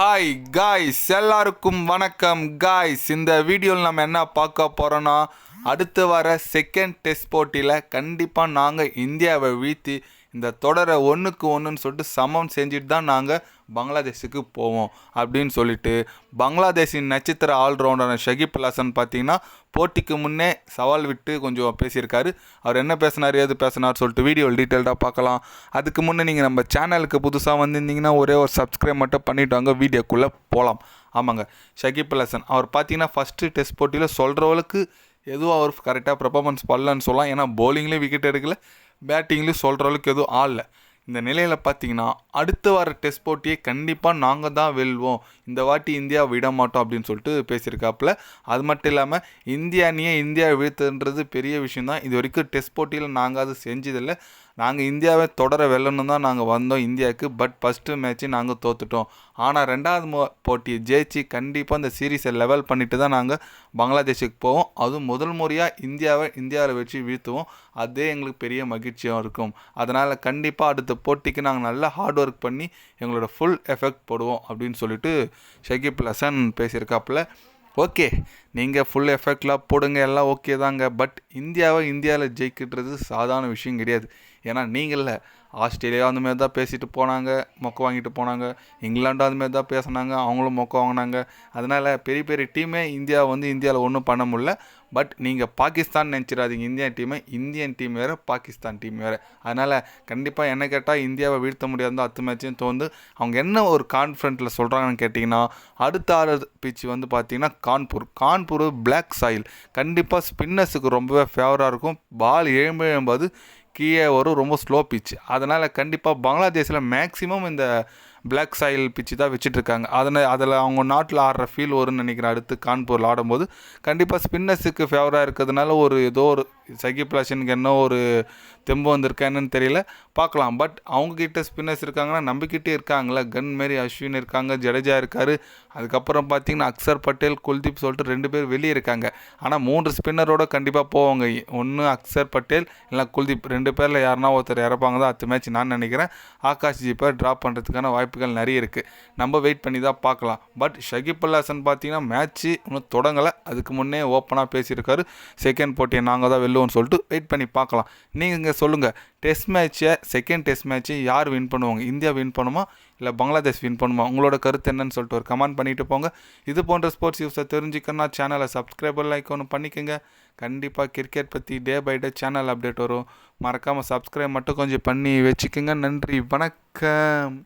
Hi guys எல்லாருக்கும் வணக்கம் guys இந்த வீடியோவில் நம்ம என்ன பார்க்க போகிறோன்னா அடுத்து வர செகண்ட் டெஸ்ட் போட்டியில் கண்டிப்பாக நாங்கள் இந்தியாவை வீழ்த்தி இந்த தொடரை ஒன்றுக்கு ஒன்றுன்னு சொல்லிட்டு சமம் செஞ்சுட்டு தான் நாங்கள் பங்களாதேஷுக்கு போவோம் அப்படின்னு சொல்லிட்டு பங்களாதேஷின் நட்சத்திர ஆல்ரவுண்டரான ஷகிப் ஹாசன் பார்த்தீங்கன்னா போட்டிக்கு முன்னே சவால் விட்டு கொஞ்சம் பேசியிருக்காரு. அவர் என்ன பேசினார் ஏது பேசினார் சொல்லிட்டு வீடியோ டீட்டெயில்டாக பார்க்கலாம். அதுக்கு முன்னே நீங்கள் நம்ம சேனலுக்கு புதுசாக வந்திருந்தீங்கன்னா ஒரே ஒரு சப்ஸ்கிரைப் மட்டும் பண்ணிவிட்டு வாங்க வீடியோக்குள்ளே போகலாம் ஆமாங்க ஷகிப் ஹாசன். அவர் பார்த்தீங்கன்னா ஃபஸ்ட்டு டெஸ்ட் போட்டியில் சொல்கிறவளுக்கு எதுவும் அவர் கரெக்டாக பெர்ஃபார்மன்ஸ் பண்ணலன்னு சொல்லலாம். ஏன்னா போலிங்லேயும் விக்கெட் எடுக்கல. பேட்டிங்லேயும் சொல்கிற அளவுக்கு எதுவும் ஆடல. இந்த நிலையில் பார்த்தீங்கன்னா அடுத்து வர டெஸ்ட் போட்டியை கண்டிப்பாக நாங்கள் தான் வெல்வோம். இந்த வாட்டி இந்தியா விட மாட்டோம் அப்படின்னு சொல்லிட்டு பேசியிருக்காப்புல. அது மட்டும் இல்லாமல் இந்தியா அணியை இந்தியா வீழ்த்துன்றது பெரிய விஷயம் தான் இது வரைக்கும் டெஸ்ட் போட்டியில் நாங்கள் அது செஞ்சதில்லை. நாங்கள் இந்தியாவை தொடர வெல்லணும் தான் நாங்கள் வந்தோம் இந்தியாவுக்கு பட் ஃபஸ்ட்டு மேட்ச்சு நாங்கள் தோத்துட்டோம். ஆனால் ரெண்டாவது மோ போட்டியை ஜெயிச்சு கண்டிப்பாக அந்த சீரீஸை லெவல் பண்ணிட்டு தான் நாங்கள் பங்களாதேஷுக்கு போவோம். அதுவும் முதல் முறையாக இந்தியாவை இந்தியாவில் வச்சு வீழ்த்துவோம். அதே எங்களுக்கு பெரிய மகிழ்ச்சியாக இருக்கும். அதனால் கண்டிப்பாக அடுத்த போட்டிக்கு நாங்கள் நல்லா ஹார்ட் ஒர்க் பண்ணி எங்களோட ஃபுல் எஃபெக்ட் போடுவோம் அப்படின்னு சொல்லிட்டு ஷகிப் லசன் பேசியிருக்காப்புல. ஓகே நீங்கள் ஃபுல் எஃபெக்ட்லாம் போடுங்க எல்லாம் ஓகே தாங்க. பட் இந்தியாவை இந்தியாவில் ஜெயிக்கின்றது சாதாரண விஷயம் கிடையாது. ஏன்னா நீங்கள ஆஸ்திரேலியா அந்த மாதிரி தான் பேசிட்டு போனாங்க மொக்க வாங்கிட்டு போனாங்க. இங்கிலாண்டும் அதுமாரி தான் பேசினாங்க அவங்களும் மொக்க வாங்கினாங்க. அதனால் பெரிய பெரிய டீமே இந்தியா வந்து இந்தியாவில் ஒன்றும் பண்ண முடியல. பட் நீங்கள் பாகிஸ்தான் நினச்சிடாதீங்க இந்தியன் டீமை இந்தியன் டீம் வேறு பாகிஸ்தான் டீம் வேறு. அதனால் கண்டிப்பாக என்ன கேட்டால் இந்தியாவை வீழ்த்த முடியாது அத்து மேட்சையும் தோந்து அவங்க என்ன ஒரு கான்ஃபிடென்ட்டில் சொல்கிறாங்கன்னு கேட்டிங்கன்னா அடுத்த ஆறு பிச்சு வந்து பார்த்தீங்கன்னா கான்பூர். கான்பூர் பிளாக் சாயில் கண்டிப்பாக ஸ்பின்னர்ஸுக்கு ரொம்பவே ஃபேவராக இருக்கும். பால் எழும்பு எழும்போது. கீழே வரும் ரொம்ப ஸ்லோ பிச் அதனால் கண்டிப்பாக பங்களாதேஷில் மேக்ஸிமம் இந்த பிளாக் சாயில் பிச்சு தான் வச்சுட்ருக்காங்க அதனால் அதில் அவங்க நாட்டில் ஆடுற ஃபீல் வரும்னு நினைக்கிறேன். அடுத்து கான்பூரில் ஆடும்போது. கண்டிப்பாக ஸ்பின்னர்ஸுக்கு ஃபேவராக இருக்கிறதுனால ஒரு ஏதோ ஒரு சகி பிளாஷனுக்கு என்ன ஒரு தெம்பு வந்திருக்கா என்னன்னு தெரியல. பார்க்கலாம். பட் அவங்கக்கிட்ட ஸ்பின்னர்ஸ் இருக்காங்கன்னா நம்பிக்கிட்டே இருக்காங்களே கன் மாரி அஸ்வின் இருக்காங்க ஜடேஜா இருக்கார். அதுக்கப்புறம் பார்த்தீங்கன்னா அக்சர் பட்டேல் குல்தீப் சொல்லிட்டு ரெண்டு பேர் வெளியே இருக்காங்க. ஆனால் மூன்று ஸ்பின்னரோட கண்டிப்பாக போவாங்க. ஒன்று அக்சர் பட்டேல் இல்லை குல்தீப். ரெண்டு பேரில் யாருன்னா ஒருத்தர் இறப்பாங்க தான் அடுத்த மேட்ச் நான் நினைக்கிறேன். ஆகாஷ் ஜீப்பை ட்ராப் பண்ணுறதுக்கான வாய்ப்பு வாய்ப்புகள் நிறைய இருக்குது நம்ம வெயிட் பண்ணி தான் பார்க்கலாம். பட் ஷகிப் அல் பார்த்தீங்கன்னா மேட்ச்சு இன்னும் தொடங்கலை. அதுக்கு முன்னே ஓப்பனாக பேசியிருக்காரு. செகண்ட் போட்டியை நாங்கள் தான் வெல்லுவோம்னு சொல்லிட்டு வெயிட் பண்ணி பார்க்கலாம். நீங்கள் சொல்லுங்கள் டெஸ்ட் மேட்ச்சை செகண்ட் டெஸ்ட் மேட்ச்சை யார் வின் பண்ணுவாங்க? இந்தியா வின் பண்ணுமா? இல்லை பங்களாதேஷ் வின் பண்ணுமா? உங்களோட கருத்து என்னன்னு சொல்லிட்டு ஒரு கமெண்ட் பண்ணிட்டு போங்க. இது போன்ற ஸ்போர்ட்ஸ் நியூஸை தெரிஞ்சுக்கணும்னா சேனலை சப்ஸ்கிரைபர் லைக் ஒன்று பண்ணிக்கோங்க. கண்டிப்பாக கிரிக்கெட் பற்றி day by day channel update வரும். மறக்காமல் சப்ஸ்கிரைப் மட்டும் கொஞ்சம் பண்ணி வச்சுக்கோங்க. நன்றி. வணக்கம்.